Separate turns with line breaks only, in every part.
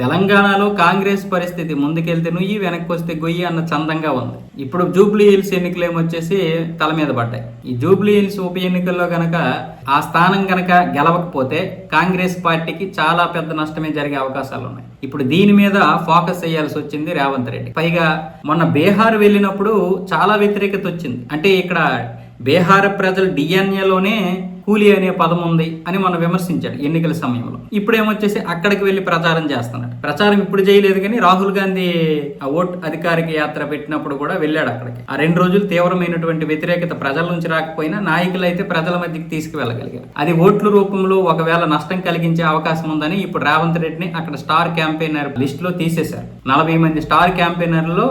తెలంగాణలో కాంగ్రెస్ పరిస్థితి ముందుకెళ్తే నుయ్యి వెనక్కి వస్తే గొయ్యి అన్న చందంగా ఉంది. ఇప్పుడు జూబ్లీ హిల్స్ ఎన్నికలు ఏమొచ్చేసి తల మీద పడ్డాయి. ఈ జూబ్లీ హిల్స్ ఉప ఎన్నికల్లో గనక ఆ స్థానం గనక గెలవకపోతే కాంగ్రెస్ పార్టీకి చాలా పెద్ద నష్టమే జరిగే అవకాశాలు ఉన్నాయి. ఇప్పుడు దీని మీద ఫోకస్ చేయాల్సి వచ్చింది రేవంత్ రెడ్డి. పైగా మొన్న బీహార్ వెళ్ళినప్పుడు చాలా వ్యతిరేకత వచ్చింది. అంటే ఇక్కడ బీహార్ ప్రజలు డిఎన్ఏలోనే కూలీ అనే పదం ఉంది అని మనం విమర్శించాడు ఎన్నికల సమయంలో. ఇప్పుడు ఏమొచ్చేసి అక్కడికి వెళ్ళి ప్రచారం చేస్తున్నాడు. ప్రచారం ఇప్పుడు చేయలేదు కానీ రాహుల్ గాంధీ ఆ ఓట్ అధికారిక యాత్ర పెట్టినప్పుడు కూడా వెళ్ళాడు అక్కడికి. ఆ రెండు రోజులు తీవ్రమైనటువంటి వ్యతిరేకత ప్రజల నుంచి రాకపోయినా నాయకులు అయితే ప్రజల మధ్యకి తీసుకువెళ్ళగలిగారు. అది ఓట్ల రూపంలో ఒకవేళ నష్టం కలిగించే అవకాశం ఉందని ఇప్పుడు రేవంత్ రెడ్డిని అక్కడ స్టార్ క్యాంపెయినర్ లిస్ట్లో తీసేశారు. నలభై మంది స్టార్ క్యాంపెయినర్లో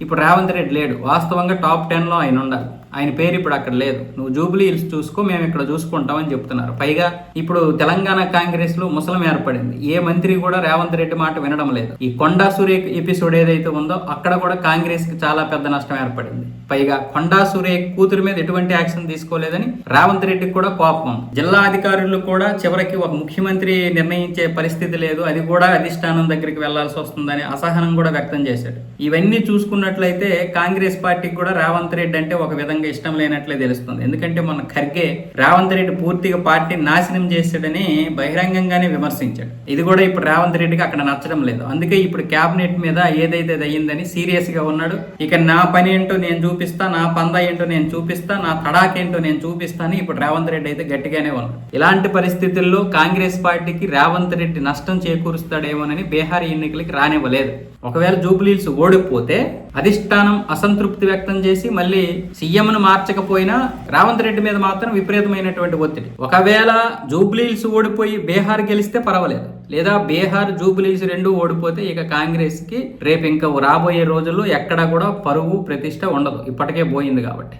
ఇప్పుడు రేవంత్ రెడ్డి లేడు. వాస్తవంగా టాప్ టెన్లో ఆయన ఉండాలి. ఆయన పేరు ఇప్పుడు అక్కడ లేదు. నువ్వు జూబ్లీ హిల్స్ చూసుకో మేము ఇక్కడ చూసుకుంటామని చెప్తున్నారు. పైగా ఇప్పుడు తెలంగాణ కాంగ్రెస్లో ముసలం ఏర్పడింది. ఏ మంత్రి కూడా రేవంత్ రెడ్డి మాట వినడం లేదు. ఈ కొండాసూరి ఎపిసోడ్ ఏదైతే ఉందో అక్కడ కూడా కాంగ్రెస్కి చాలా పెద్ద నష్టం ఏర్పడింది. పైగా కొండా సూర్య కూతురు మీద ఎటువంటి యాక్షన్ తీసుకోలేదని రేవంత్ రెడ్డికి కూడా కోపం జిల్లా అధికారులు కూడా చివరికి ఒక ముఖ్యమంత్రి నిర్ణయించే పరిస్థితి లేదు. అది కూడా అధిష్టానం దగ్గరికి వెళ్ళాల్సి వస్తుందని అసహనం కూడా వ్యక్తం చేశాడు. ఇవన్నీ చూసుకున్నట్లయితే కాంగ్రెస్ పార్టీకి కూడా రేవంత్ రెడ్డి అంటే ఒక విధంగా ఇష్టం లేనట్లే తెలుస్తుంది. ఎందుకంటే మొన్న ఖర్గే రేవంత్ రెడ్డి పూర్తిగా పార్టీ నాశనం చేశాడని బహిరంగంగానే విమర్శించాడు. ఇది కూడా ఇప్పుడు రేవంత్ రెడ్డికి అక్కడ నచ్చడం లేదు. అందుకే ఇప్పుడు కేబినెట్ మీద ఏదైతే అయ్యిందని సీరియస్గా ఉన్నాడు. ఇక నా పని ఏంటో నేను చూపిస్తా నా పంద ఏంటో నేను చూపిస్తా నా తడాకేంటో నేను చూపిస్తాను ఇప్పుడు రేవంత్ రెడ్డి అయితే గట్టిగానే ఉన్నాడు. ఇలాంటి పరిస్థితుల్లో కాంగ్రెస్ పార్టీకి రేవంత్ రెడ్డి నష్టం చేకూరుస్తాడేమోనని బీహార్ ఎన్నికలకి రానివ్వలేదు. ఒకవేళ జూబ్లీల్స్ ఓడిపోతే అధిష్టానం అసంతృప్తి వ్యక్తం చేసి మళ్ళీ సీఎం సీఎంను మార్చకపోయినా రేవంత్ రెడ్డి మీద మాత్రం విపరీతమైనటువంటి ఒత్తిడి. ఒకవేళ జూబ్లీల్స్ ఓడిపోయి బీహార్ గెలిస్తే పర్వాలేదు. లేదా బీహార్ జూబ్లీల్స్ రెండు ఓడిపోతే ఇక కాంగ్రెస్కి రేపు ఇంకా రాబోయే రోజుల్లో ఎక్కడా కూడా పరువు ప్రతిష్ట ఉండదు. ఇప్పటికే పోయింది కాబట్టి.